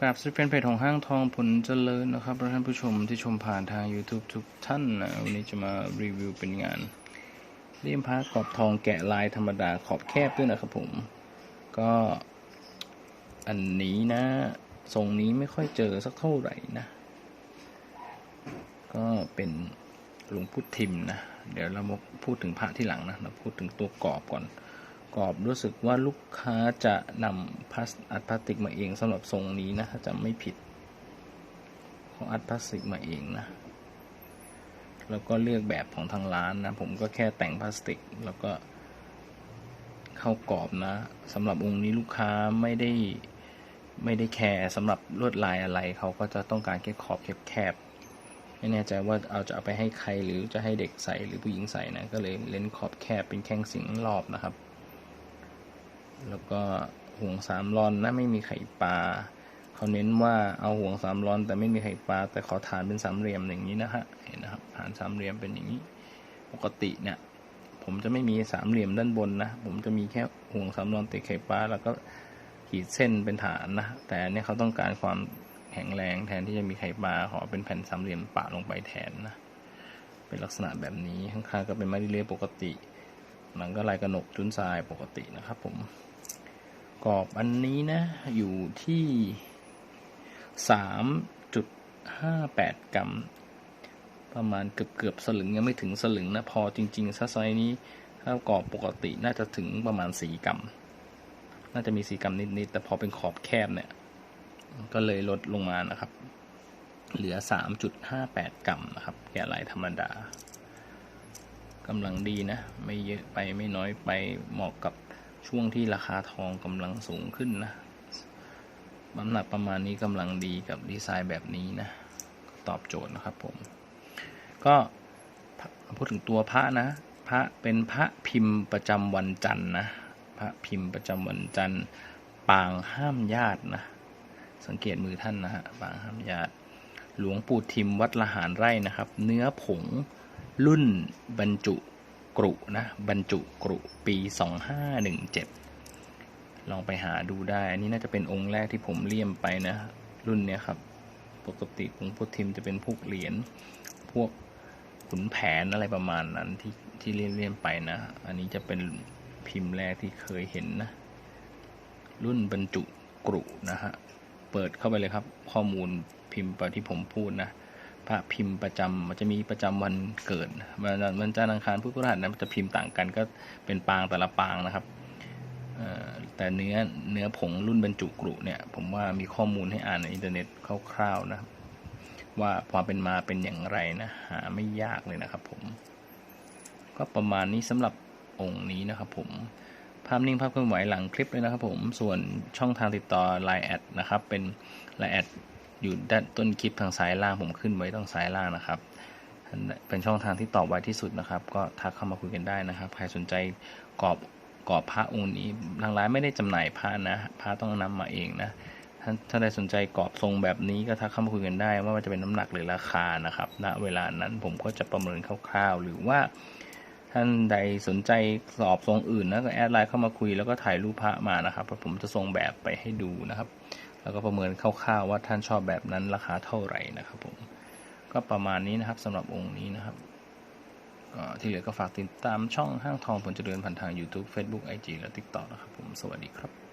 กราบสวัสดีแฟนเพจของห้างทองผลเจริญนะครับท่านผู้ชมที่ชมผ่านทาง YouTube ทุกท่านนะวันนี้จะมารีวิวเป็นงานเลี่ยมพระขอบทองแกะลายธรรมดาขอบแคบด้วยนะครับผม ก็อันนี้นะทรงนี้ไม่ค่อยเจอสักเท่าไหร่นะ ก็เป็นหลวงพุทธิมนะ เดี๋ยวเรามาพูดถึงพระที่หลังนะเราพูดถึงตัวกรอบก่อน กรอบรู้สึกว่าลูกค้าจะนำพลาสอัดพลาสติกมาเองสำหรับทรงนี้นะถ้าจำไม่ผิดเขาอัดพลาสติกมาเองนะแล้วก็เลือกแบบของทางร้านนะ ผมก็แค่แต่งพลาสติก แล้วก็เข้ากรอบนะสำหรับองค์นี้ลูกค้าไม่ได้ไม่ได้แคร์สำหรับลวดลายอะไรเขาก็จะต้องการแค่ขอบแคบๆไม่แน่ใจว่าเอาจะเอาไปให้ใครหรือจะให้เด็กใส่หรือผู้หญิงใส่นะ ก็เลยเล่นขอบแคบเป็นแข้งสิงรอบนะครับ แล้วก็ห่วงสามรอนนะไม่มีไข่ปลาเขาเน้นว่าเอาห่วงสามรอนแต่ไม่มีไข่ปลาแต่ขอฐานเป็นสามเหลี่ยมอย่างนี้นะฮะเห็นนะครับฐานสามเหลี่ยมเป็นอย่างนี้ ปกติเนี่ยผมจะไม่มีสามเหลี่ยมด้านบนนะผมจะมีแค่ห่วงสามรอนติดไข่ปลาแล้วก็ขีดเส้นเป็นฐานนะแต่อันเนี่ยเขาต้องการความแข็งแรงแทนที่จะมีไข่ปลาขอเป็นแผ่นสามเหลี่ยมปะลงไปแทนนะเป็นลักษณะแบบนี้ข้างๆก็เป็นไม้ดิเลปกติหลังก็ลายกระหนกจุนทรายปกตินะครับผม กรอบอันนี้นะ อยู่ที่สามจุดห้าแปดกรัม ประมาณเกือบเกือบสลึงยังไม่ถึงสลึงนะ พอจริงๆซัไซส์นี้ถ้ากรอบปกติน่าจะถึงประมาณสี่กรัม น่าจะมีสี่กรัมนิดๆ แต่พอเป็นขอบแคบเนี่ย ก็เลยลดลงมานะครับ เหลือสามจุดห้าแปดกรัมนะครับ แกะลายธรรมดากำลังดีนะ ไม่เยอะไปไม่น้อยไปเหมาะกับ ช่วงที่ราคาทองกำลังสูงขึ้นนะน้ำหนักประมาณนี้กำลังดีกับดีไซน์แบบนี้นะตอบโจทย์นะครับผม ก็พูดถึงตัวพระนะ พระเป็นพระพิมพ์ประจำวันจันทร์นะ พระพิมพ์ประจำวันจันทร์ปางห้ามญาตินะ สังเกตมือท่านนะฮะปางห้ามญาติ หลวงปู่ทิมวัดละหารไร่นะครับ เนื้อผงรุ่นบรรจุ กรุนะบรรจุกรุปี 2517 ลองไปหาดูได้อันนี้น่าจะเป็นองค์แรกที่ผมเลี่ยมไปนะ รุ่นเนี้ยครับปกติหลวงพ่อทิมจะเป็นพวกเหรียญพวกขุนแผนอะไรประมาณนั้นที่ที่เลี่ยมเลี่ยมไปนะ อันนี้จะเป็นพิมพ์แรกที่เคยเห็นนะ รุ่นบรรจุกรุนะฮะเปิดเข้าไปเลยครับ ข้อมูลพิมพ์ไปที่ผมพูดนะ พระพิมพ์ประจำมันจะมีประจำวันเกิดวันวันจันทร์อังคารพุธพฤหัสนะมันจะพิมพ์ต่างกันก็เป็นปางแต่ละปางนะครับแต่เนื้อเนื้อผงรุ่นบรรจุกรุเนี่ยผมว่ามีข้อมูลให้อ่านในอินเทอร์เน็ตคร่าวๆนะว่าความเป็นมาเป็นอย่างไรนะหาไม่ยากเลยนะครับผมก็ประมาณนี้สำหรับองค์นี้นะครับผมภาพนิ่งภาพเคลื่อนไหวหลังคลิปเลยนะครับผมส่วนช่องทางติดต่อ Line แอดนะครับเป็น Line แอด อยู่ด้านต้นคลิปทางซ้ายล่างผมขึ้นไว้ตรงซ้ายล่างนะครับเป็นช่องทางที่ตอบไวที่สุดนะครับ ก็ทักเข้ามาคุยกันได้นะครับ ใครสนใจกรอบกรอบพระองค์นี้ทางร้านไม่ได้จำหน่ายพระนะพระต้องนำมาเองนะถ้าถ้าใดสนใจกรอบทรงแบบนี้ก็ทักเข้ามาคุยกันได้ ว่ามันจะเป็นน้ำหนักหรือราคานะครับณเวลานั้นผมก็จะประเมินคร่าวๆ หรือว่าท่านใดสนใจสอบทรงอื่นนะก็แอดไลน์เข้ามาคุยแล้วก็ถ่ายรูปพระมานะครับเพราะผมจะส่งแบบไปให้ดูนะครับ แล้วก็ประเมินคร่าวๆว่าท่านชอบแบบนั้นราคาเท่าไหร่นะครับผมก็ประมาณนี้นะครับสำหรับองค์นี้นะครับที่เหลือก็ฝากติดตามช่องห้างทองผลเจริญผ่านทาง YouTube Facebook IG และ TikTok นะครับผมสวัสดีครับ